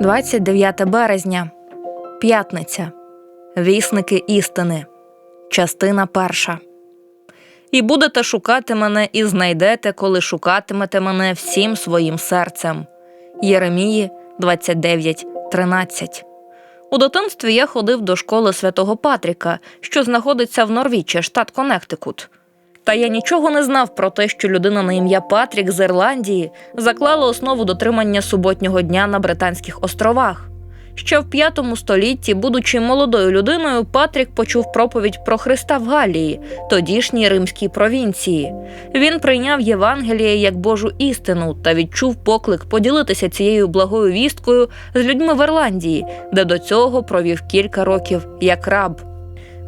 29 березня, п'ятниця. Вісники істини. Частина перша. І будете шукати мене, і знайдете, коли шукатимете мене всім своїм серцем. Єремії 29.13. У дитинстві я ходив до школи святого Патріка, що знаходиться в Норвічі, штат Коннектикут. Та я нічого не знав про те, що людина на ім'я Патрік з Ірландії заклала основу дотримання суботнього дня на Британських островах. Ще в п'ятому столітті, будучи молодою людиною, Патрік почув проповідь про Христа в Галії, тодішній римській провінції. Він прийняв Євангеліє як Божу істину та відчув поклик поділитися цією благою вісткою з людьми в Ірландії, де до цього провів кілька років як раб.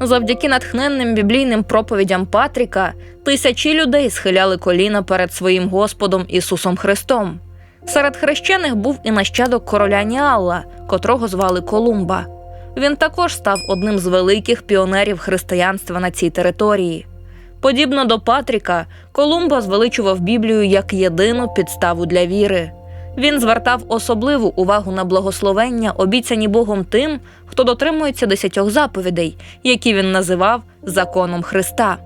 Завдяки натхненним біблійним проповідям Патріка тисячі людей схиляли коліна перед своїм Господом Ісусом Христом. Серед хрещених був і нащадок короля Ніалла, котрого звали Колумба. Він також став одним з великих піонерів християнства на цій території. Подібно до Патріка, Колумба звеличував Біблію як єдину підставу для віри. Він звертав особливу увагу на благословення, обіцяні Богом тим, хто дотримується десятьох заповідей, які він називав законом Христа.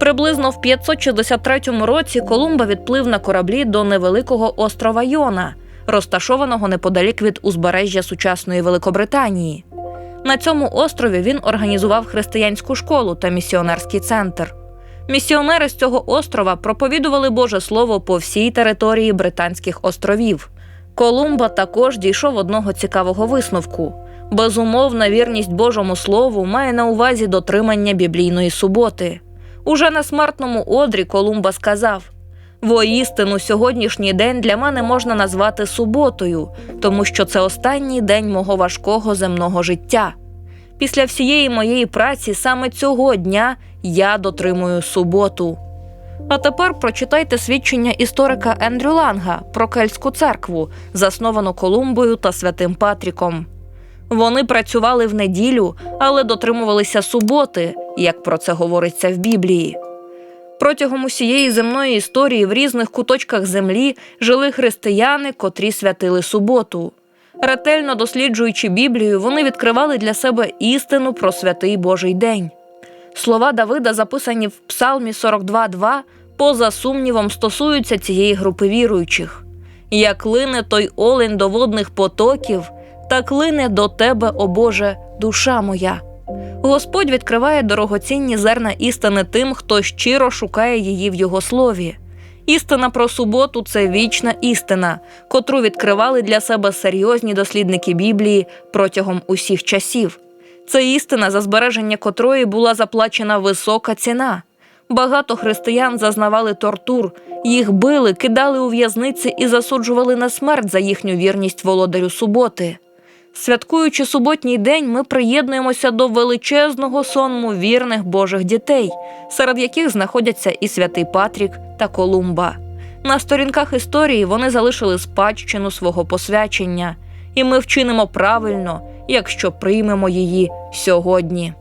Приблизно в 563 році Колумба відплив на кораблі до невеликого острова Йона, розташованого неподалік від узбережжя сучасної Великобританії. На цьому острові він організував християнську школу та місіонерський центр. Місіонери з цього острова проповідували Боже Слово по всій території Британських островів. Колумба також дійшов одного цікавого висновку. Безумовна вірність Божому Слову має на увазі дотримання біблійної суботи. Уже на смертному одрі Колумба сказав: Воістину, сьогоднішній день для мене можна назвати суботою, тому що це останній день мого важкого земного життя. Після всієї моєї праці саме цього дня я дотримую суботу. А тепер прочитайте свідчення історика Ендрю Ланга про Кельтську церкву, засновану Колумбою та святим Патріком. Вони працювали в неділю, але дотримувалися суботи, як про це говориться в Біблії. Протягом усієї земної історії в різних куточках землі жили християни, котрі святили суботу. Ретельно досліджуючи Біблію, вони відкривали для себе істину про святий Божий день. Слова Давида, записані в Псалмі 42.2, поза сумнівом стосуються цієї групи віруючих. Як лине той олень до водних потоків, так лине до тебе, о Боже, душа моя. Господь відкриває дорогоцінні зерна істини тим, хто щиро шукає її в його слові. Істина про суботу це вічна істина, котру відкривали для себе серйозні дослідники Біблії протягом усіх часів. Це істина, за збереження котрої була заплачена висока ціна. Багато християн зазнавали тортур, їх били, кидали у в'язниці і засуджували на смерть за їхню вірність володарю суботи. Святкуючи суботній день, ми приєднуємося до величезного сонму вірних Божих дітей, серед яких знаходяться і святий Патрік та Колумба. На сторінках історії вони залишили спадщину свого посвячення, і ми вчинимо правильно, якщо приймемо її сьогодні.